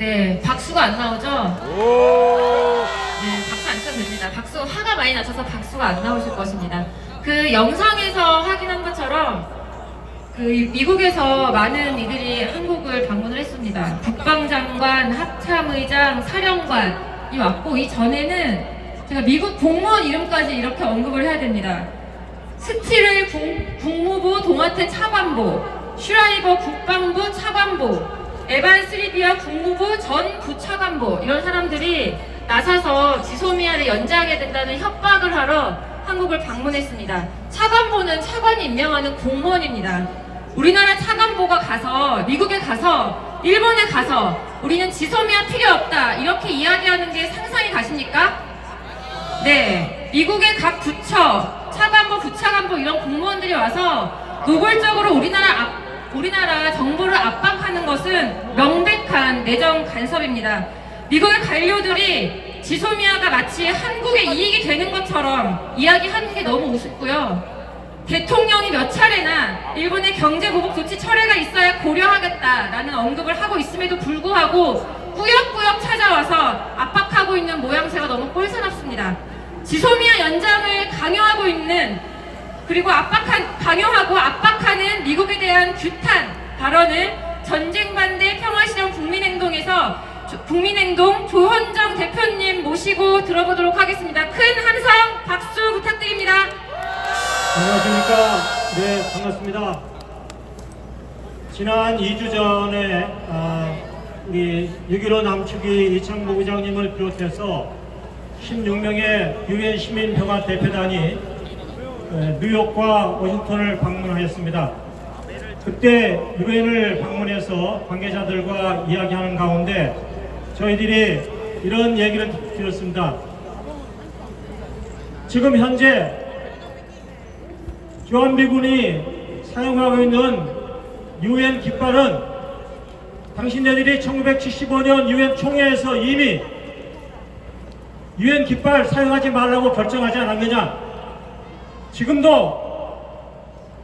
네, 박수가 안 나오죠? 오. 네, 박수 안 쳐도 됩니다. 박수 화가 많이 나셔서 박수가 안 나오실 것입니다. 그 영상에서 확인한 것처럼 그 미국에서 많은 이들이 한국을 방문을 했습니다. 국방장관, 합참의장, 사령관이 왔고 이 전에는 제가 미국 공무원 이름까지 이렇게 언급을 해야 됩니다. 스티르 국, 국무부 동아태 차관보, 슈라이버 국방부 차관보, 에반 스리비아 국무부 전 부차관보 이런 사람들이 나서서 지소미아를 연장하게 된다는 협박을 하러 한국을 방문했습니다. 차관보는 차관이 임명하는 공무원입니다. 우리나라 차관보가 가서 미국에 가서 일본에 가서 우리는 지소미아 필요 없다 이렇게 이야기하는 게 상상이 가십니까? 네, 미국의 각 부처, 차관보, 부차관보 이런 공무원들이 와서 노골적으로 우리나라 압- 우리나라 정부를 압박하는 것은 명백한 내정 간섭입니다. 미국의 관료들이 지소미아가 마치 한국의 이익이 되는 것처럼 이야기하는 게 너무 우습고요. 대통령이 몇 차례나 일본의 경제 보복 조치 철회가 있어야 고려하겠다라는 언급을 하고 있음에도 불구하고 꾸역꾸역 찾아와서 압박하고 있는 모양새가 너무 꼴사납습니다. 지소미아 연장을 강요하고 있는 그리고 압박한 강요하고 압박하는 미국에 대한 규탄 발언을 전쟁 반대 평화실현 국민행동에서 조- 국민행동 조현정 대표님 모시고 들어보도록 하겠습니다. 큰 함성 박수 부탁드립니다. 안녕하십니까. 네, 반갑습니다. 지난 2주 전에 아, 우리 6.15 남축이 이창복 의장님을 비롯해서 16명의 유엔 시민평화 대표단이 에, 뉴욕과 워싱턴을 방문하였습니다. 그때 유엔을 방문해서 관계자들과 이야기하는 가운데 저희들이 이런 얘기를 드렸습니다. 지금 현재 주한미군이 사용하고 있는 유엔 깃발은 당신네들이 1975년 유엔 총회에서 이미 유엔 깃발 사용하지 말라고 결정하지 않았느냐? 지금도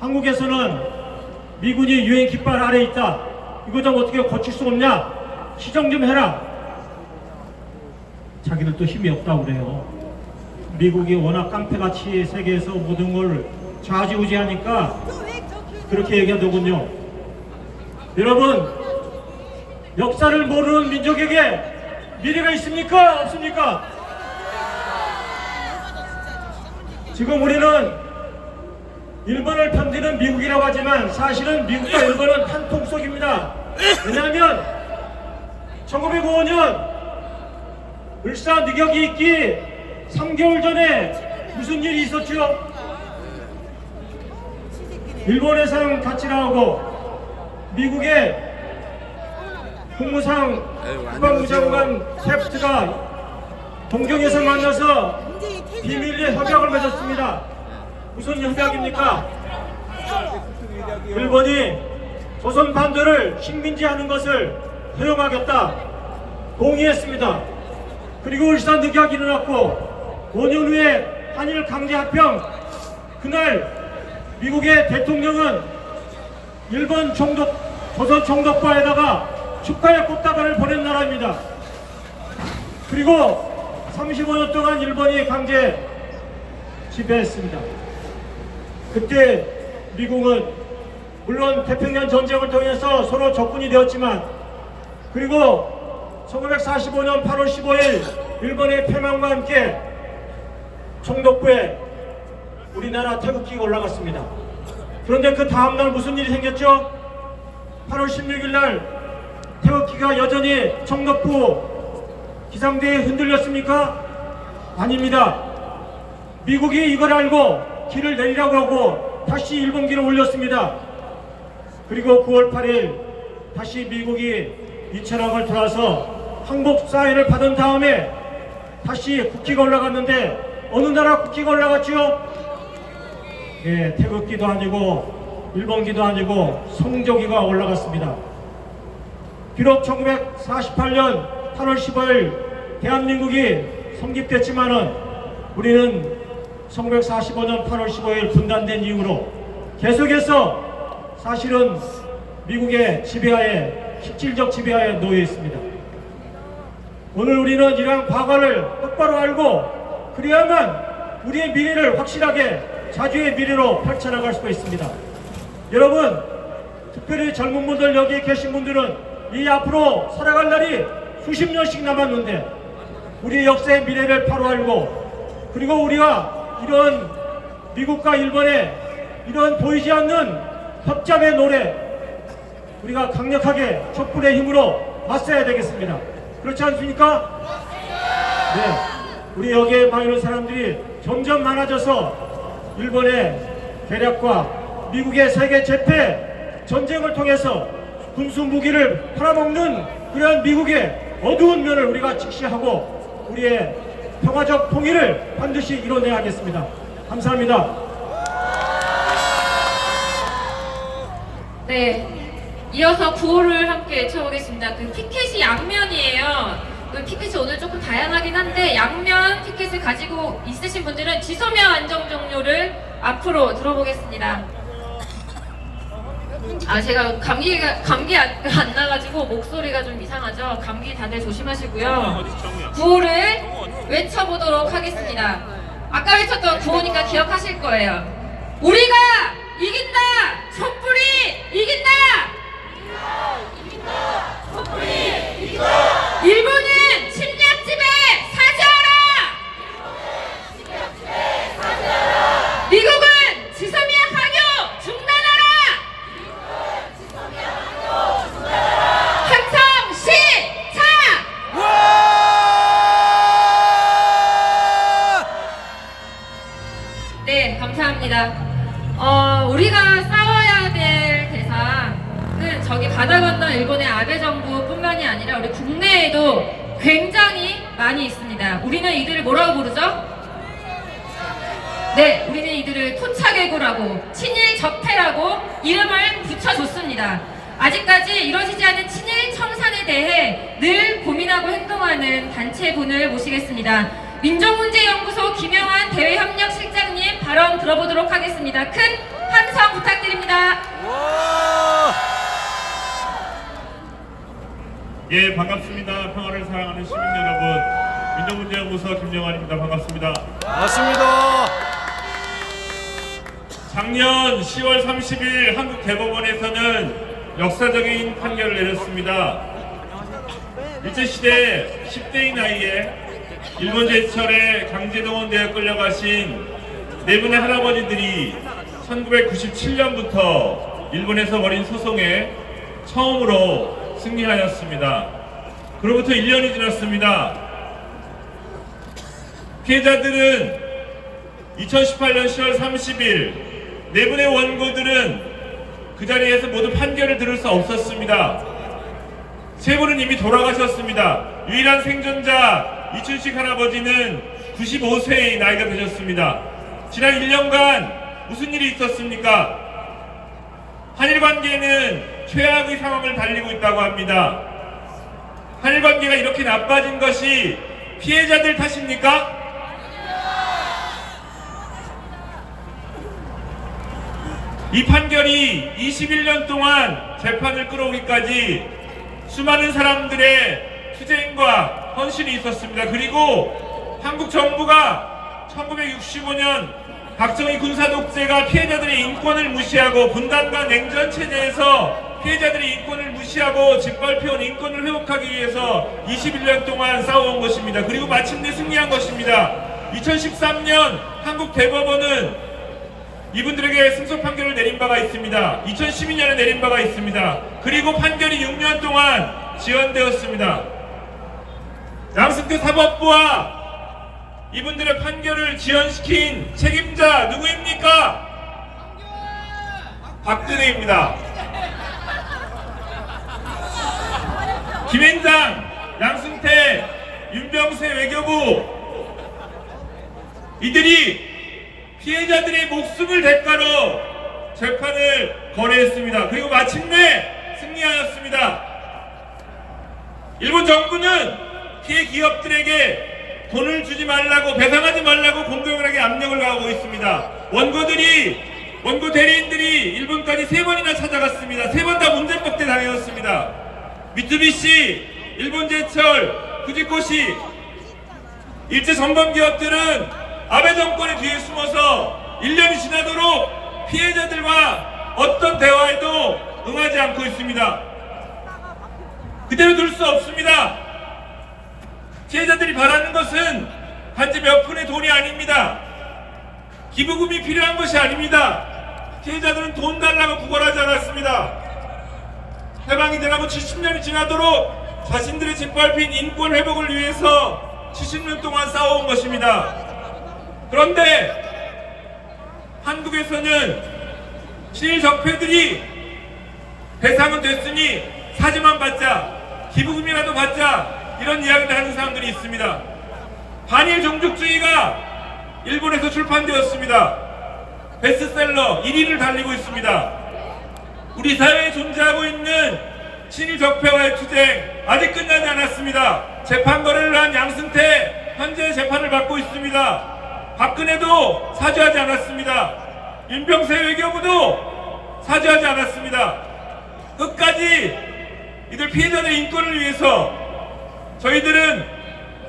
한국에서는 미군이 유엔 깃발 아래 있다. 이거 좀 어떻게 고칠 수 없냐? 시정 좀 해라. 자기들도 힘이 없다고 그래요. 미국이 워낙 깡패같이 세계에서 모든 걸 좌지우지하니까 그렇게 얘기하더군요. 여러분, 역사를 모르는 민족에게 미래가 있습니까? 없습니까? 지금 우리는 일본을 편드는 미국이라고 하지만 사실은 미국과 일본은 한 통 속입니다. 왜냐하면 1905년 을사 늑역이 있기 3개월 전에 무슨 일이 있었죠? 일본해상 가치라하고 미국의 국무상 국방부 장관 셉스트가 동경에서 만나서 비밀리에 협약을 맺었습니다. 무슨 협약입니까? 일본이 조선 반도를 식민지하는 것을 허용하겠다 동의했습니다. 그리고 울산 늑약이 일어났고 5년 후에 한일 강제 합병 그날 미국의 대통령은 일본 총독 조선 총독부에다가 축하의 꽃다발을 보낸 나라입니다. 그리고 35년 동안 일본이 강제 지배했습니다. 그때 미국은 물론 태평양 전쟁을 통해서 서로 적군이 되었지만 그리고 1945년 8월 15일 일본의 패망과 함께 총독부에 우리나라 태극기가 올라갔습니다. 그런데 그 다음날 무슨 일이 생겼죠? 8월 16일 날 태극기가 여전히 총독부 기상대에 흔들렸습니까? 아닙니다. 미국이 이걸 알고 길을 내리라고 하고 다시 일본기를 올렸습니다. 그리고 9월 8일 다시 미국이 이철학을 들어와서 항복 사인을 받은 다음에 다시 국기가 올라갔는데 어느 나라 국기가 올라갔지요? 예, 태극기도 아니고 일본기도 아니고 성조기가 올라갔습니다. 비록 1948년 8월 15일 대한민국이 성립됐지만은 우리는 1945년 8월 15일 분단된 이후로 계속해서 사실은 미국의 지배하에 실질적 지배하에 놓여 있습니다. 오늘 우리는 이러한 과거를 똑바로 알고 그래야만 우리의 미래를 확실하게 자주의 미래로 펼쳐나갈 수가 있습니다. 여러분, 특별히 젊은 분들 여기 계신 분들은 이 앞으로 살아갈 날이 수십 년씩 남았는데 우리의 역사의 미래를 바로 알고 그리고 우리가 이런 미국과 일본의 이런 보이지 않는 협잡의 노래 우리가 강력하게 촛불의 힘으로 맞서야 되겠습니다. 그렇지 않습니까? 네. 우리 여기에 많은 사람들이 점점 많아져서 일본의 대략과 미국의 세계 재패 전쟁을 통해서 군수 무기를 팔아먹는 그런 미국의 어두운 면을 우리가 직시하고 우리의 평화적 통일을 반드시 이뤄내야겠습니다. 감사합니다. 네. 이어서 구호를 함께 외쳐보겠습니다. 그 피켓이 양면이에요. 그 피켓이 오늘 조금 다양하긴 한데 양면 피켓을 가지고 있으신 분들은 지소면 안정 종료를 앞으로 들어보겠습니다. 아 제가 감기가 감기 안, 안 나가지고 목소리가 좀 이상하죠. 감기 다들 조심하시고요. 구호를 외쳐보도록 하겠습니다. 아까 외쳤던 구호니까 기억하실 거예요. 우리가 이긴다. 촛불이 이긴다. 일본은 침략집에 사죄하라! 미국은 지소미아 강요 중단하라! 함성 시작! 네, 감사합니다. 어, 우리가 싸워야 될 대상은 저기 바다 건너 일본의 아베 정부뿐만이 아니라 우리 국내에도 굉장히 많이 있습니다. 우리는 이들을 뭐라고 부르죠? 네, 우리는 이들을 토착외구라고 친일 적폐라고 이름을 붙여줬습니다. 아직까지 이루어지지 않은 친일 청산에 대해 늘 고민하고 행동하는 단체분을 모시겠습니다. 민족문제연구소 김영환 대외협력실장님 발언 들어보도록 하겠습니다. 큰 함성 부탁드립니다. 예, 반갑습니다. 평화를 사랑하는 시민 여러분. 민족문제연구소 김영환입니다. 반갑습니다. 맞습니다. 작년 10월 30일 한국 대법원에서는 역사적인 판결을 내렸습니다. 일제시대 10대의 나이에 일본 제철에 강제동원되어 끌려가신 네 분의 할아버지들이 1997년부터 일본에서 벌인 소송에 처음으로 승리하였습니다. 그로부터 1년이 지났습니다. 피해자들은 2018년 10월 30일 네 분의 원고들은 그 자리에서 모두 판결을 들을 수 없었습니다. 세 분은 이미 돌아가셨습니다. 유일한 생존자 이춘식 할아버지는 95세의 나이가 되셨습니다. 지난 1년간 무슨 일이 있었습니까? 한일 관계는 최악의 상황을 달리고 있다고 합니다. 한일 관계가 이렇게 나빠진 것이 피해자들 탓입니까? 이 판결이 21년 동안 재판을 끌어오기까지 수많은 사람들의 투쟁과 헌신이 있었습니다. 그리고 한국 정부가 1965년 박정희 군사 독재가 피해자들의 인권을 무시하고 분단과 냉전 체제에서 피해자들의 인권을 무시하고 짓밟혀온 인권을 회복하기 위해서 21년 동안 싸워온 것입니다. 그리고 마침내 승리한 것입니다. 2013년 한국 대법원은 이분들에게 승소 판결을 내린 바가 있습니다. 2012년에 내린 바가 있습니다. 그리고 판결이 6년 동안 지연되었습니다. 양승태 사법부와 이분들의 판결을 지연시킨 책임자 누구입니까? 박근혜입니다. 김앤장, 양승태, 윤병세 외교부 이들이 피해자들의 목숨을 대가로 재판을 거래했습니다. 그리고 마침내 승리하였습니다. 일본 정부는 피해 기업들에게 돈을 주지 말라고 배상하지 말라고 공정하게 압력을 가하고 있습니다. 원고들이 원고 대리인들이 일본까지 세 번이나 찾아갔습니다. 세 번 다 문제법대 당했습니다. 미쓰비시, 일본제철, 구지코시 일제 전범 기업들은 아베 정권의 뒤에 숨어서 1년이 지나도록 피해자들과 어떤 대화에도 응하지 않고 있습니다. 그대로 둘 수 없습니다. 피해자들이 바라는 것은 단지 몇 푼의 돈이 아닙니다. 기부금이 필요한 것이 아닙니다. 피해자들은 돈 달라고 구걸하지 않았습니다. 해방이 되라고 70년이 지나도록 자신들의 짓밟힌 인권 회복을 위해서 70년 동안 싸워온 것입니다. 그런데 한국에서는 친일적폐들이 배상은 됐으니 사죄만 받자 기부금이라도 받자 이런 이야기를 하는 사람들이 있습니다. 반일 종족주의가 일본에서 출판되었습니다. 베스트셀러 1위를 달리고 있습니다. 우리 사회에 존재하고 있는 친일 적폐와의 투쟁 아직 끝나지 않았습니다. 재판 거래를 한 양승태 현재 재판을 받고 있습니다. 박근혜도 사죄하지 않았습니다. 윤병세 외교부도 사죄하지 않았습니다. 끝까지 이들 피해자들의 인권을 위해서 저희들은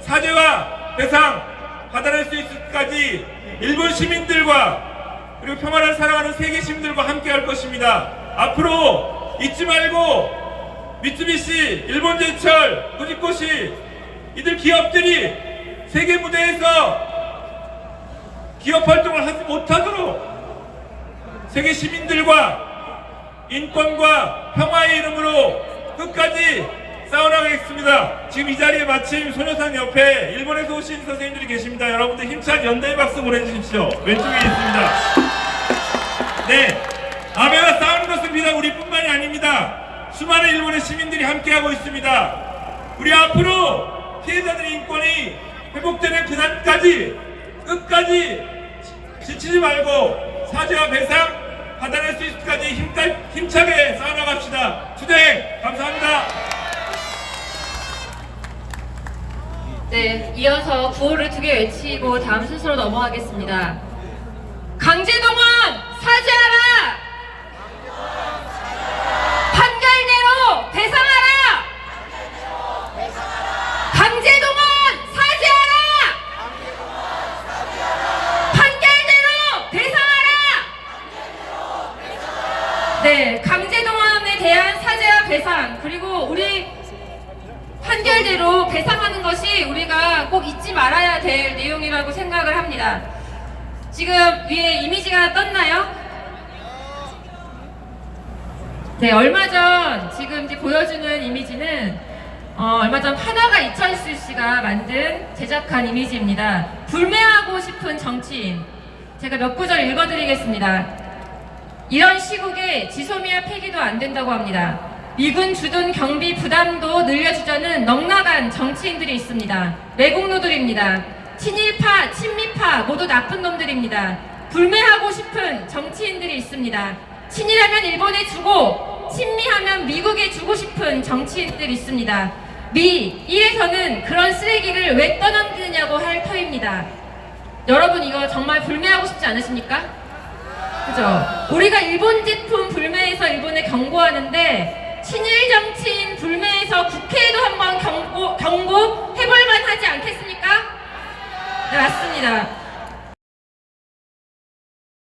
사죄와 배상 받아낼 수 있을 때까지 일본 시민들과 그리고 평화를 사랑하는 세계 시민들과 함께 할 것입니다. 앞으로 잊지 말고 미쓰비시, 일본제철, 구지코시 이들 기업들이 세계 무대에서 기업 활동을 하지 못하도록 세계 시민들과 인권과 평화의 이름으로 끝까지 싸워나가겠습니다. 지금 이 자리에 마침 소녀상 옆에 일본에서 오신 선생님들이 계십니다. 여러분들 힘찬 연대의 박수 보내주십시오. 왼쪽에 있습니다. 네. 아베와 싸우는 것은 비단 우리뿐만이 아닙니다. 수많은 일본의 시민들이 함께하고 있습니다. 우리 앞으로 피해자들의 인권이 회복되는 그날까지 끝까지 지치지 말고 사죄와 배상 받아낼 수 있을 때까지 힘까, 힘차게 싸워나갑시다. 투쟁 감사합니다. 네, 이어서 구호를 두 개 외치고 다음 순서로 넘어가겠습니다. 강제동원 사죄하라! 판결대로 배상하라! 강제동원 사죄하라! 판결대로 배상하라! 네, 강제동원에 대한 사죄와 배상 그리고 우리 판결대로 배상하는 것이 우리가 꼭 잊지 말아야 될 내용이라고 생각을 합니다. 지금 위에 이미지가 떴나요? 네, 얼마 전 지금 이제 보여주는 이미지는 어, 얼마 전 하나가 이철수 씨가 만든 제작한 이미지입니다. 불매하고 싶은 정치인. 제가 몇 구절 읽어드리겠습니다. 이런 시국에 지소미아 폐기도 안 된다고 합니다. 미군 주둔 경비 부담도 늘려주자는 넉나간 정치인들이 있습니다. 매국노들입니다. 친일파, 친미파 모두 나쁜 놈들입니다. 불매하고 싶은 정치인들이 있습니다. 친일하면 일본에 주고 친미하면 미국에 주고 싶은 정치인들이 있습니다. 미 1에서는 그런 쓰레기를 왜 떠넘기느냐고 할 터입니다. 여러분 이거 정말 불매하고 싶지 않으십니까? 그죠? 우리가 일본 제품 불매해서 일본에 경고하는데 친일 정치인 불매해서 국회에도 한번 경고, 경고 해볼 만 하지 않겠습니까? 네, 맞습니다.